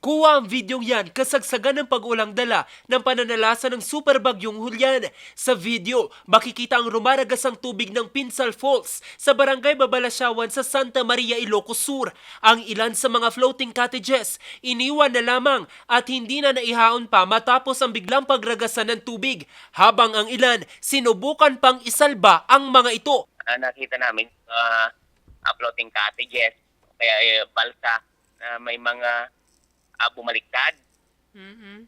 Kuha ang videong yan kasagsagan ng pag-ulang dala ng pananalasa ng super bagyong Hulyan. Sa video, makikita ang rumaragas ang tubig ng Pinsal Falls sa barangay Babalasyawan sa Santa Maria, Ilocos Sur. Ang ilan sa mga floating cottages, iniwan na lamang at hindi na naihaon pa matapos ang biglang pagragasan ng tubig, habang ang ilan sinubukan pang isalba ang mga ito. Ah, nakita namin uh, floating cottages, kaya eh, balsa na may mga ah, bumaliktad.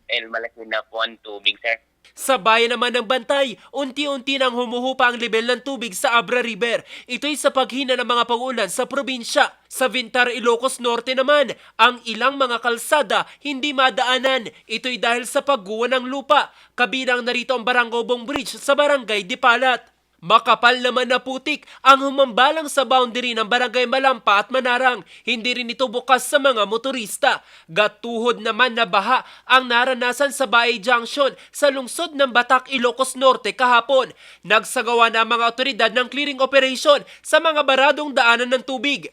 El malaki na po ang tubig, sir. Sa bayan naman ng Bantay, unti-unti nang humuhupa ang level ng tubig sa Abra River. Ito'y sa paghina ng mga pag-ulan sa probinsya. Sa Vintar, Ilocos Norte naman, ang ilang mga kalsada hindi madaanan. Ito'y dahil sa pagguwa ng lupa. Kabilang narito ang Barangobong Bridge sa Barangay Dipalat. Makapal naman na putik ang humambalang sa boundary ng Barangay Malampa at Manarang. Hindi rin ito bukas sa mga motorista. Gatuhod naman na baha ang naranasan sa Baay Junction sa lungsod ng Batak, Ilocos Norte kahapon. Nagsagawa na ang mga otoridad ng clearing operation sa mga baradong daanan ng tubig.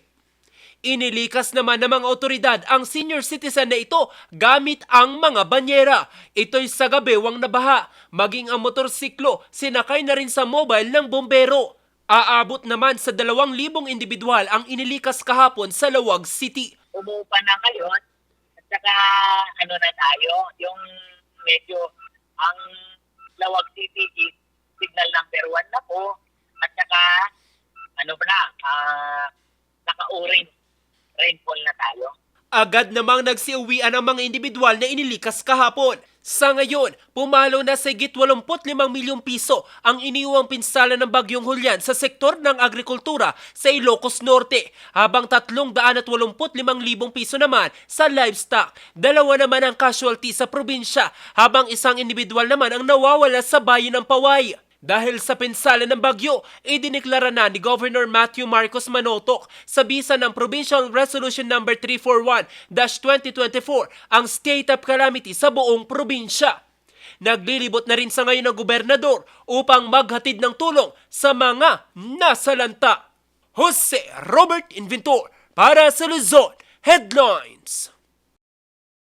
Inilikas naman ng mga otoridad ang senior citizen na ito gamit ang mga banyera. Ito'y sa gabewang nabaha. Maging ang motorsiklo, sinakay na rin sa mobile ng bombero. Aabot naman sa 2,000 individual ang inilikas kahapon sa Lawag City. umupa na ngayon at saka ano na tayo, yung medyo ang Lawag City is signal number one na po at saka ano na, ah, naka-orange rainfall na tayo. Agad namang nagsiuwian ang mga individual na inilikas kahapon. Sa ngayon, pumalo na sa higit 85 milyong piso ang iniwang pinsala ng Bagyong Hulyan sa sektor ng agrikultura sa Ilocos Norte, habang 385 libong piso naman sa livestock. Dalawa naman ang casualty sa probinsya, habang isang individual naman ang nawawala sa bayan ng Paway. Dahil sa pinsala ng bagyo, idineklara na ni Governor Matthew Marcos Manotok sa bisa ng Provincial Resolution No. 341-2024 ang state of calamity sa buong probinsya. Naglilibot na rin sa ngayon ang gobernador upang maghatid ng tulong sa mga nasalanta. Jose Robert Inventor para sa Luzon Headlines.